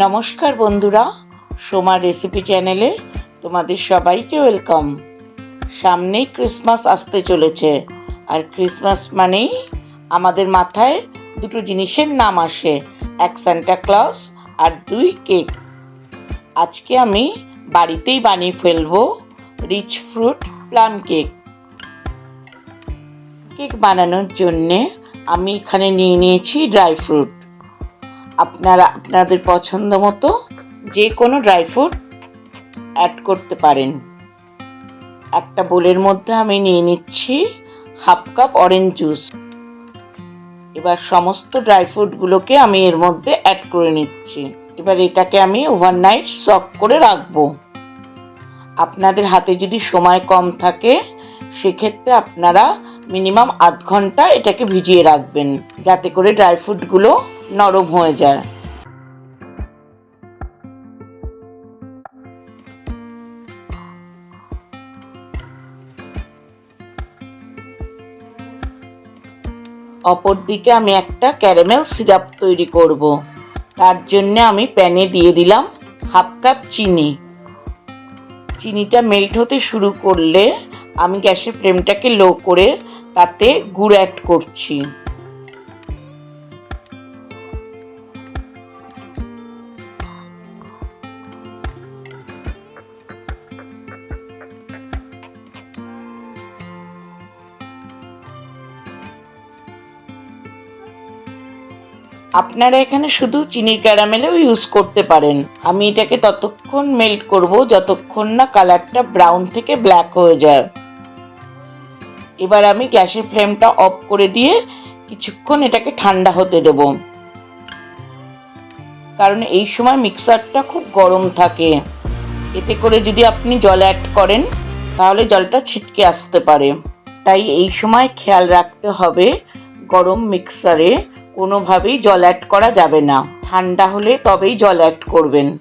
নমস্কার বন্ধুরা সোমার রেসিপি চ্যানেলে তোমাদের সবাইকে ওয়েলকাম। সামনেই ক্রিসমাস আসতে চলেছে, আর ক্রিসমাস মানেই আমাদের মাথায় দুটো জিনিসের নাম আসে, এক সান্টা ক্লজ আর দুই কেক। আজকে আমি বাড়িতেই বানিয়ে ফেলব rich fruit plum cake. Cake বানানোর জন্যে আমি এখানে নিয়ে নিয়েছি ড্রাই ফ্রুট। আপনারা, আপনাদের পছন্দ মতো যে কোনো ড্রাই ফ্রুট অ্যাড করতে পারেন। একটা বোলের মধ্যে আমি নিয়ে নিচ্ছি হাফ কাপ অরেঞ্জ জুস এবার সমস্ত ড্রাই ফ্রুটগুলোকে আমি এর মধ্যে অ্যাড করে নিচ্ছি। এবার এটাকে আমি ওভারনাইট সক করে রাখব। আপনাদের হাতে যদি সময় কম থাকে, সেক্ষেত্রে আপনারা মিনিমাম আধ ঘণ্টা এটাকে ভিজিয়ে রাখবেন। যাতে করে ড্রাই ফ্রুটগুলো নরম হয়ে যায়। অপর দিকে আমি একটা ক্যারামেল সিরাপ তৈরি করব। তার জন্য আমি প্যানে দিয়ে দিলাম হাফ কাপ চিনি। চিনিটা মেল্ট হতে শুরু করলে আমি গ্যাসের ফ্লেমটাকে লো করে তাতে গুড় অ্যাড করছি। আপনারা এখানে শুধু চিনির ক্যারামেলও ইউজ করতে পারেন। আমি এটাকে ততক্ষণ মেল্ট করব, যতক্ষণ না কালারটা ব্রাউন থেকে ব্ল্যাক হয়ে যায়। এবার আমি গ্যাসের ফ্লেমটা অফ করে দিয়ে কিছুক্ষণ এটাকে ঠান্ডা হতে দেব। কারণ এই সময় মিক্সারটা খুব গরম থাকে। এতে করে যদি আপনি জল অ্যাড করেন, তাহলে জলটা ছিটকে আসতে পারে। তাই এই সময় খেয়াল রাখতে হবে গরম মিক্সারে কোনোভাবেই জল অ্যাড করা যাবে না। ঠান্ডা হলে তবেই জল অ্যাড করবেন।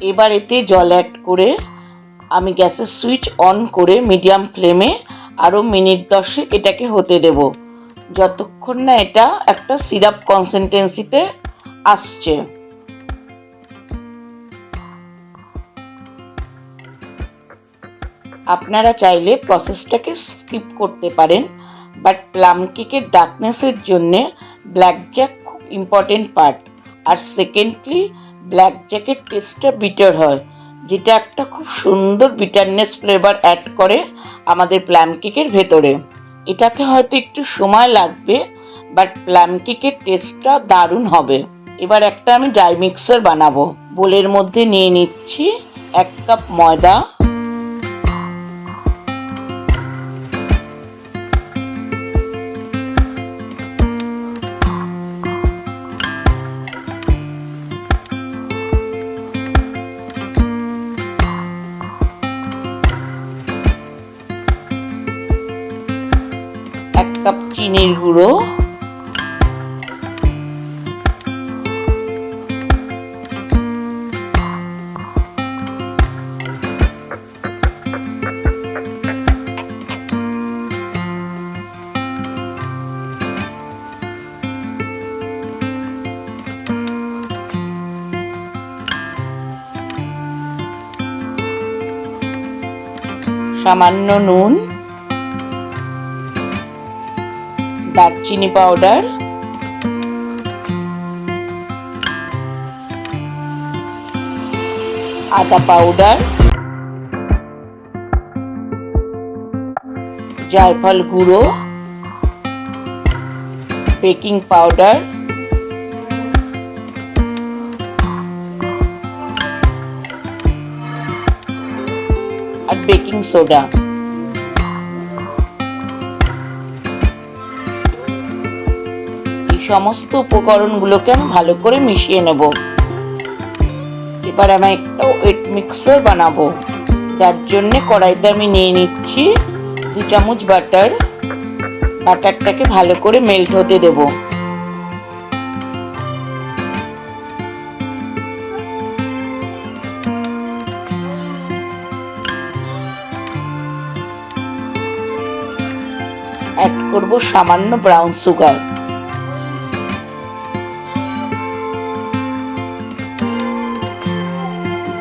এবার এতে জল অ্যাড করে আমি গ্যাসের সুইচ অন করে মিডিয়াম ফ্লেমে আরও মিনিট দশেক এটাকে হতে দেব। যতক্ষণ না এটা একটা সিরাপ কনসিস্টেন্সিতে আসছে। আপনারা চাইলে প্রসেসটাকে স্কিপ করতে পারেন। বাট প্লাম কেকের ডার্কনেসের জন্যে ব্ল্যাক জ্যাক খুব ইম্পর্টেন্ট পার্ট আর সেকেন্ডলি ব্ল্যাক জ্যাকের টেস্টটা বিটার হয়, যেটা একটা খুব সুন্দর বিটারনেস ফ্লেভার অ্যাড করে আমাদের প্লাম কেকের ভেতরে। এটাতে হয়তো একটু সময় লাগবে বাট প্লাম কেকের টেস্টটা দারুণ হবে। এবার একটা আমি ড্রাই মিক্সার বানাবো। বোলের মধ্যে নিয়ে নিচ্ছি এক কাপ ময়দা। কাপ চিনির গুঁড়ো। সামান্য নুন। দারচিনি পাউডার। আদা পাউডার। জায়ফল গুঁড়ো। Baking powder. আর বেকিং সোডা। সমস্ত উপকরণগুলোকে আমি ভালো করে মিশিয়ে নেব। এবার আমি একটা ওয়েট মিক্সার বানাবো। যার জন্যে কড়াইতে আমি নিয়ে নিচ্ছি দু চামচ বাটার বাটারটাকে ভালো করে মেল্ট হতে দেব। অ্যাড করব সামান্য ব্রাউন সুগার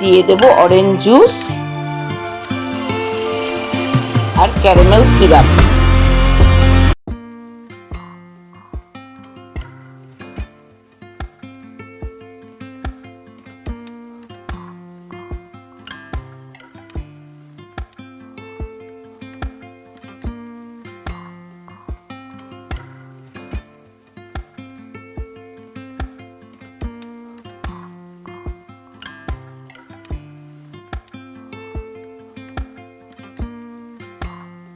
দিয়ে দেব অরেঞ্জ জুস আর ক্যারামেল সিরাপ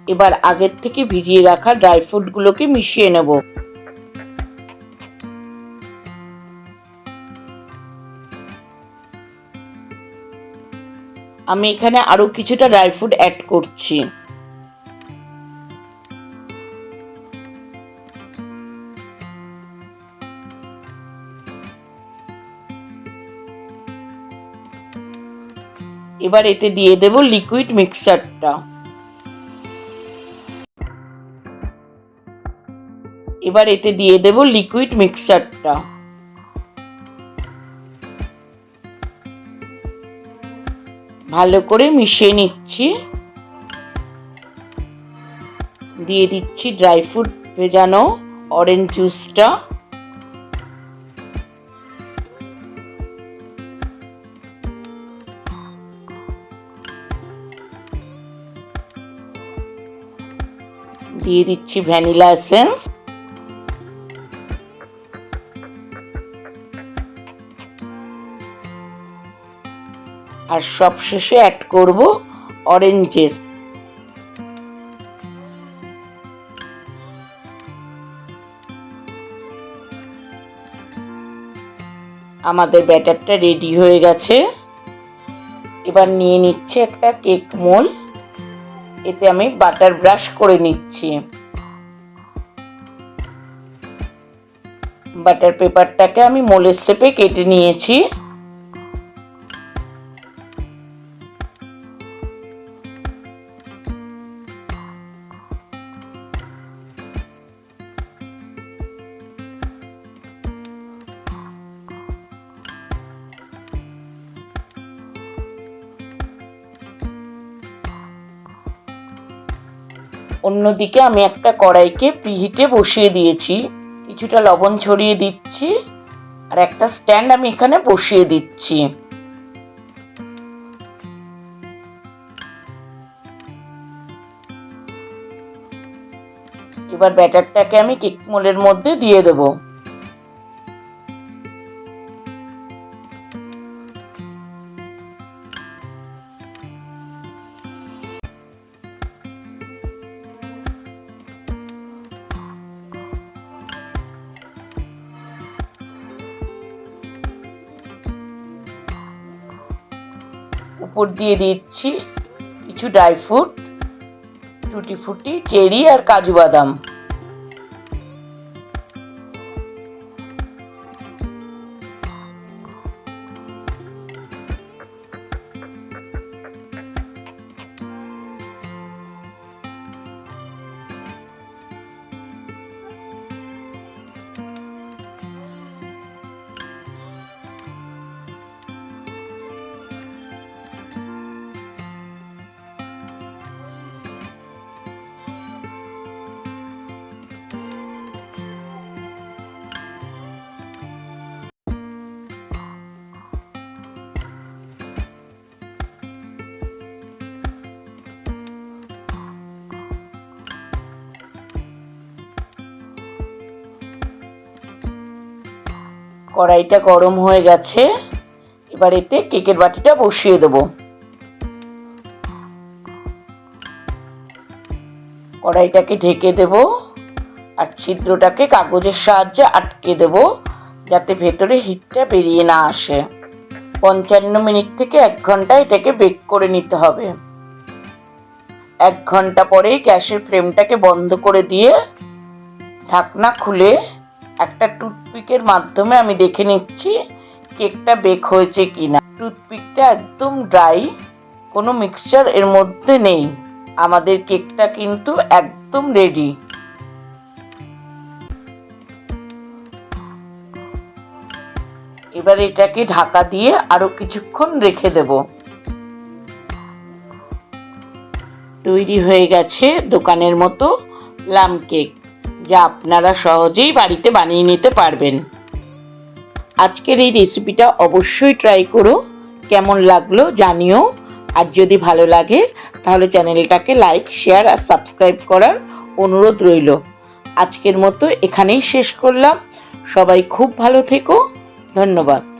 এবার আগের থেকে ভিজিয়ে রাখা ড্রাই ফ্রুটগুলোকে মিশিয়ে নেব। আমি এখানে আরও কিছুটা ড্রাই ফ্রুট অ্যাড করছি। এবার এতে দিয়ে দেব লিকুইড মিক্সারটা এবার এতে দিয়ে দেব লিকুইড মিক্সারটা ভালো করে মিশিয়ে নিচ্ছি। দিয়ে দিচ্ছি ড্রাই ফ্রুট ভেজানো অরেঞ্জ জুসটা দিয়ে দিচ্ছি ভ্যানিলা এসেন্স আর সবশেষে অ্যাড করব অরেঞ্জেস আমাদের ব্যাটারটা রেডি হয়ে গেছে। এবার নিয়ে নিচ্ছে একটা কেক মোল এতে আমি বাটার ব্রাশ করে নিচ্ছি। বাটার পেপারটাকে আমি মোলের শেপে কেটে নিয়েছি। অন্যদিকে আমি একটা কড়াইকে প্রিহিটে বসিয়ে দিয়েছি। কিছুটা লবণ ছড়িয়ে দিচ্ছি আর একটা স্ট্যান্ড আমি এখানে বসিয়ে দিচ্ছি। এবার ব্যাটারটাকে আমি কেক মোলের মধ্যে দিয়ে দেবো। উপর দিয়ে দিচ্ছি কিছু ড্রাই ফ্রুট টুটি ফুটি চেরি আর কাজু বাদাম। কড়াইটা গরম হয়ে গেছে। এবার এতে কেকের বাটিটা বসিয়ে দেবো। কড়াইটাকে ঢেকে দেব আর ছিদ্রটাকে কাগজের সাহায্যে আটকে দেব যাতে ভেতরে হিটটা বেরিয়ে না আসে। পঞ্চান্ন মিনিট থেকে এক ঘণ্টা এটাকে বেক করে নিতে হবে। এক ঘণ্টা পরেই গ্যাসের ফ্লেমটাকে বন্ধ করে দিয়ে ঢাকনা খুলে একটা টুথপিকের মাধ্যমে আমি দেখে নিচ্ছি কেকটা বেক হয়েছে কিনা। টুথপিকটা একদম ড্রাই, কোনো মিক্সচার এর মধ্যে নেই। আমাদের কেকটা কিন্তু একদম রেডি। এবার এটাকে ঢাকা দিয়ে আরও কিছুক্ষণ রেখে দেব। তৈরি হয়ে গেছে দোকানের মতো প্লাম কেক। যা আপনারা সহজেই বাড়িতে বানিয়ে নিতে পারবেন। আজকের এই রেসিপিটা অবশ্যই ট্রাই করো। কেমন লাগল জানিও। আর যদি ভালো লাগে, তাহলে চ্যানেলটাকে লাইক শেয়ার আর সাবস্ক্রাইব করার অনুরোধ রইল। আজকের মতো এখানেই শেষ করলাম। সবাই খুব ভালো থেকো। ধন্যবাদ।